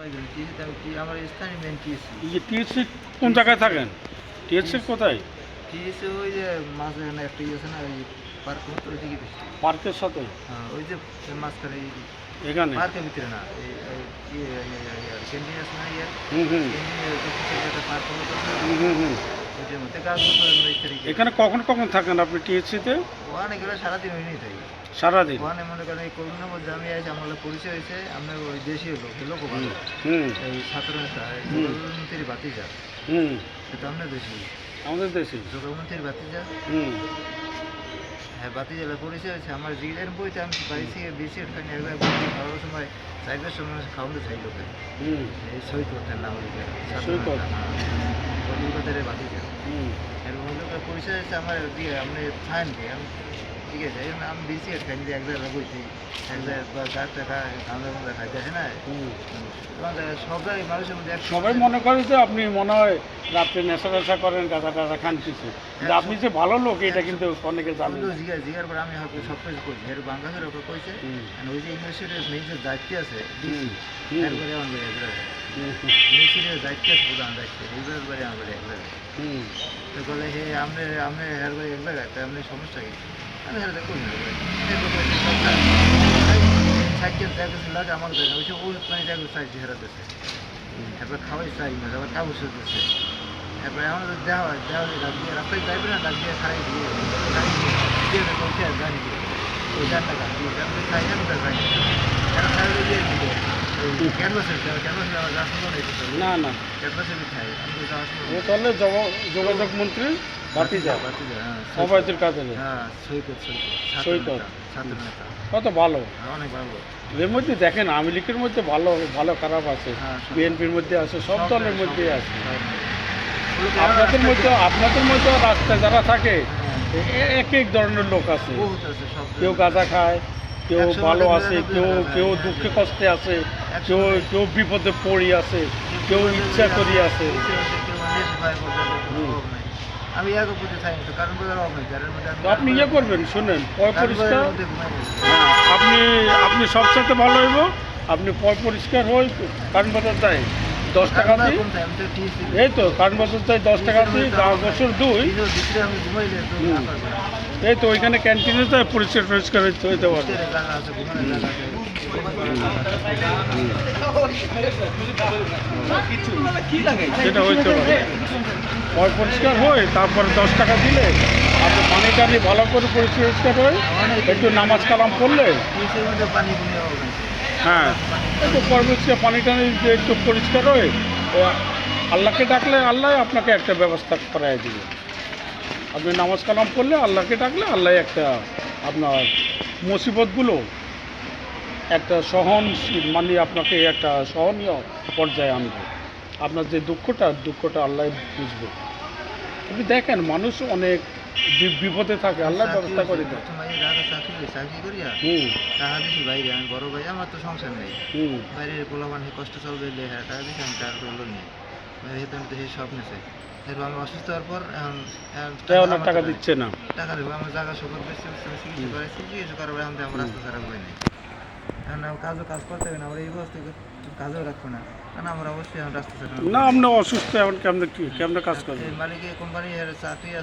আমার স্থানীয় main TSC এই যে টিএসসি কোন জায়গায় থাকেন? টিএসসি কোথায়? টিএসসি ওই যে মাঝে একটা ইয়ে আছে না ওই পার্ক মতো ওই দিকে পার্কের সাথে? হ্যাঁ ওই যে মাঝখানে এখানে? পার্কের ভিতরে না ক্যান্টিন আছে পার্ক এখানে কখন কখন থাকেন আপনি টিএসসিতে ওখানে গেলে সারাদিন ওই নিয়ে থাকি সারাদিন? ওখানে মনে করেন এই মধ্যে আমি আছি আমার পরিচয় হয়েছে আমরা ওই দেশীয় লোক লোক এই ছাত্র নেতা হুম। যোগামন্ত্রীর ভাতিজা। হুম। এটা আমরা দেশি। আমাদের দেশে। যোগামন্ত্রীর ভাতিজা। হুম। হ্যাঁ বাতিজালা পরিচয় হয়েছে। আমার জিগের বইতে আমি থেকে বেশি খানি একবার খাওয়ার সময় চাইবার সময় খাওয়াতে চাই লোকে এই সই করতেন সৈকত। কলিকাতার বাতিজা হুম। এর লোকের পরিচয় হচ্ছে আমার দিয়ে আপনি কি আমি ঠিক আছে এই আমি বেশি খাই এক জায়গায় বইছি এক জায়গায় চার টাকা ধান্দা মধ্যে খাইতে না। সব জায়গায় মানুষের মধ্যে সবাই মনে করে যে আপনি মনে হয় রাত্রে নেশা টেশা করেন গাঁজা টাজা খান কিছু। আপনি যে ভালো লোক এটা কিন্তু অনেকে জানেন না। জিগার পর আমি হয়তো সব কিছু করছি এর বাংলাদেশের ওপর কইছে ওই যে ইউনিভার্সিটির যে দায়িত্ব আছে এরপরে আমার একবার ইউনিভার্সিটির দায়িত্ব আছে প্রধান দায়িত্ব। এইবার বাড়ি আমার একবার হুম। তো বলে হে আপনি আপনি এর বাড়ি এক জায়গায় তাই আপনি সমস্যা কি? সাইকেল জায়গা লাগে আমার দেয় ওই ওই জায়গা দিচ্ছে খাওয়াই চাই না তারপর কাগজ দিচ্ছে এরপরে আমার দেওয়া হয় দেওয়া হয় ডাক দিয়ে রাস্তায় যাইবে না। ডাক দিয়ে খাই দিয়ে দিয়ে দিয়ে গাড়ি দিয়ে ওই টাকা দিয়ে আমি খাই না ওটা খাই এরা খাই দিয়ে না না জগ- যোগাযোগ মন্ত্রী ভাতিজা। হ্যাঁ, সবাইদের হ্যাঁ সৈকত সৈকত। কত ভালো। হ্যাঁ, অনেক ভালো। এর মধ্যে দেখেন আওয়ামী লীগের মধ্যে ভালো ভালো খারাপ আছে। বিএনপির মধ্যে আছে সব দলের মধ্যে আছে। আপনাদের মধ্যে আপনাদের মধ্যে রাস্তায় যারা থাকে এক এক ধরনের লোক আছে। কেউ গাঁজা খায় কেউ ভালো আছে কেউ কেউ। দুঃখে কষ্টে আছে কেউ কেউ বিপদে পড়ি আছে কেউ ইচ্ছা করি আছে। আমি এক উপরে চাই না, তো কারণ বোঝার অভাব নেই আপনি ইয়ে করবেন শুনেন পয় পরিষ্কার? আপনি আপনি সবচেয়ে ভালো হইব আপনি পয় পরিষ্কার হই কারণ বাজার দেয় দশ টাকা দিই এই তো কারণ বাজার দেয় দশ টাকা দিই বছর দুই। এই তো ওইখানে ক্যান্টিনে তো পরিষ্কার পরিষ্কার হইতে হইতে সেটা হইতে পারে পরিষ্কার হই তারপরে দশ টাকা দিলে। আপনি পানি টানি ভালো করে পরিষ্কার হয়ে। একটু নামাজ কালাম করলে। হ্যাঁ। একটু পরিষ্কার পানি টানি একটু পরিষ্কার হয়ে আল্লাহকে ডাকলে আল্লাহ আপনাকে একটা ব্যবস্থা করাই দিবে। আপনি নামাজ কালাম করলে আল্লাহকে ডাকলে আল্লাহ একটা আপনার মুসিবতগুলো একটা সহনশীল মানে আপনাকে একটা সহনীয় পর্যায়ে আনবে। আপনার যে দুঃখটা দুঃখটা আল্লাহ বুঝবে। আপনি দেখেন মানুষ অনেক বিপদে থাকে। আল্লাহ ব্যবস্থা করে দেয়। বড় ভাই আমার তো সংসার নেই। কষ্ট চলবে টাকা দিছি আমি করল আমি তো সেই সব নেছে। এরপর আমি অসুস্থ হওয়ার পর এখন টাকা দিচ্ছে না। টাকা দেবো আমার জায়গা সকল বেশি চিকিৎসা করাইছি চিকিৎসা করার পরে আমাদের আমার রাস্তা ছাড়া বই নেই। কাজও কাজ করতে হবে না আমরা এই কাজও রাখব না। কারণ আমরা অবশ্যই রাস্তা না আপনি অসুস্থ এমন কেমন কি কেমন কাজ করবেন মালিক কোম্পানি চাকরি